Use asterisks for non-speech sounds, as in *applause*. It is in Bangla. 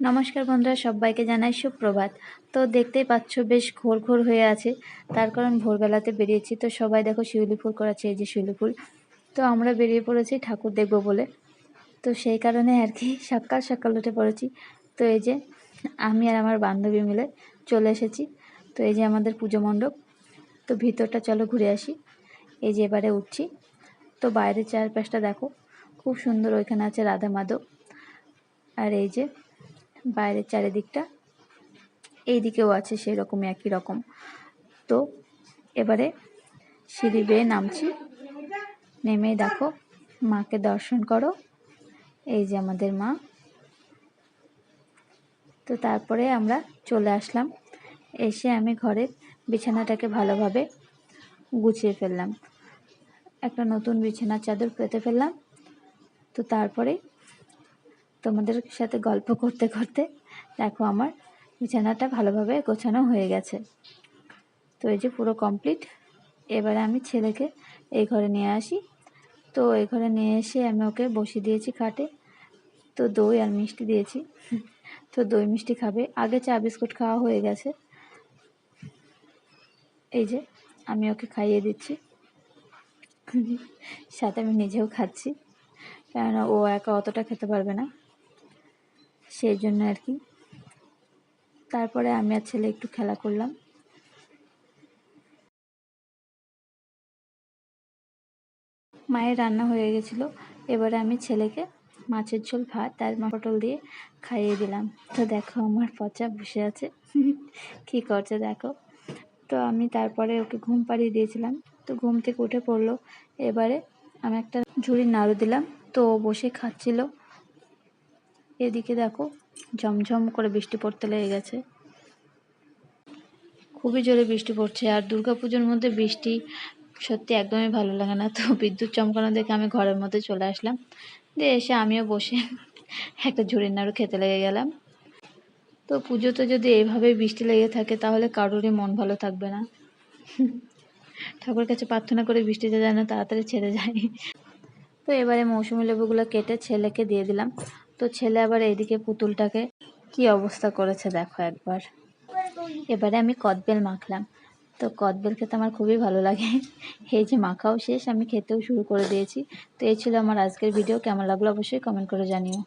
নমস্কার বন্ধুরা, সবাইকে জানাই সুপ্রভাত। তো দেখতেই পাচ্ছ বেশ ঘোর ঘোর হয়ে আছে। তার কারণ ভোরবেলাতে বেরিয়েছি। তো সবাই দেখো শিউলি ফুল করাচ্ছে, এই যে শিউলি ফুল। তো আমরা বেরিয়ে পড়েছি ঠাকুর দেখব বলে। তো সেই কারণে আর কি সকাল সকাল উঠে পড়েছি। তো এই যে আমি আর আমার বান্ধবী মিলে চলে এসেছি। তো এই যে আমাদের পুজো মণ্ডপ। তো ভিতরটা চলো ঘুরে আসি। এই যে এবারে উঠছি। তো বাইরের চারপাশটা দেখো, খুব সুন্দর ওইখানে আছে রাধা মাধব। আর এই যে বাইরের চারিদিকটা এই দিকেও আছে সেই রকমই একই রকম। তো এবারে সিঁড়ি বেয়ে নামছি। নেমে দেখো, মাকে দর্শন করো। এই যে আমাদের মা। তো তারপরে আমরা চলে আসলাম। এসে আমি ঘরের বিছানাটাকে ভালোভাবে গুছিয়ে ফেললাম। একটা নতুন বিছানার চাদর পেতে ফেললাম। তো তারপরে তোমাদের সাথে গল্প করতে করতে দেখো আমার বিছানাটা ভালোভাবে গোছানো হয়ে গেছে। তো এই যে পুরো কমপ্লিট এবারে আমি ছেলেকে এই ঘরে নিয়ে আসি। তো এই ঘরে নিয়ে এসে আমি ওকে বসিয়ে দিয়েছি খাটে। তো দই আর মিষ্টি দিয়েছি। তো দই মিষ্টি খাবে। আগে চা বিস্কুট খাওয়া হয়ে গেছে। এই যে আমি ওকে খাইয়ে দিচ্ছি। সাথে আমি নিজেও খাচ্ছি। কেননা ও একা অতটা খেতে পারবে না। সেই জন্য আর কি। তারপরে আমি আর ছেলে একটু খেলা করলাম। মায়ের রান্না হয়ে গেছিল। এবারে আমি ছেলেকে মাছের ঝোল, ভাত আর পটল দিয়ে খাইয়ে দিলাম। তো দেখো আমার পচা বসে আছে। *laughs* কি করছে দেখো। তো আমি তারপরে ওকে ঘুম পাড়িয়ে দিয়েছিলাম। তো ঘুম থেকে উঠে পড়ল। এবারে আমি একটা ঝুড়ির নাড়ু দিলাম। তো বসে খাচ্ছিল। এদিকে দেখো, ঝমঝম করে বৃষ্টি পড়তে লেগে গেছে। খুবই জোরে বৃষ্টি পড়ছে, আর পুজোর মধ্যে বৃষ্টি সত্যি একদমই ভালো লাগে না। তো বিদ্যুৎ চমকানো দেখে আমি ঘরের মধ্যে চলে আসলাম। দিয়ে এসে আমিও বসে একটা ঝুড়ির নাড়ু খেতে লেগে গেলাম। তো পুজোতে যদি এইভাবে বৃষ্টি লেগে থাকে, তাহলে কারোরই মন ভালো থাকবে না। ঠাকুর কাছে প্রার্থনা করে বৃষ্টিতে যেন তাড়াতাড়ি ছেড়ে যায়। তো এবারে মৌসুমি লেবুগুলো কেটে ছেলেকে দিয়ে দিলাম। তো ছেলে আবার এইদিকে পুতুলটাকে কি অবস্থা করেছে দেখো একবার। এবারে আমি কদবেল মাখলাম। তো কদবেল খেতে আমার খুবই ভালো লাগে। এই যে মাখাও শেষ, আমি খেতেও শুরু করে দিয়েছি। তো এই ছিল আমার আজকের ভিডিও কেমন লাগল অবশ্যই কমেন্ট করে জানিও।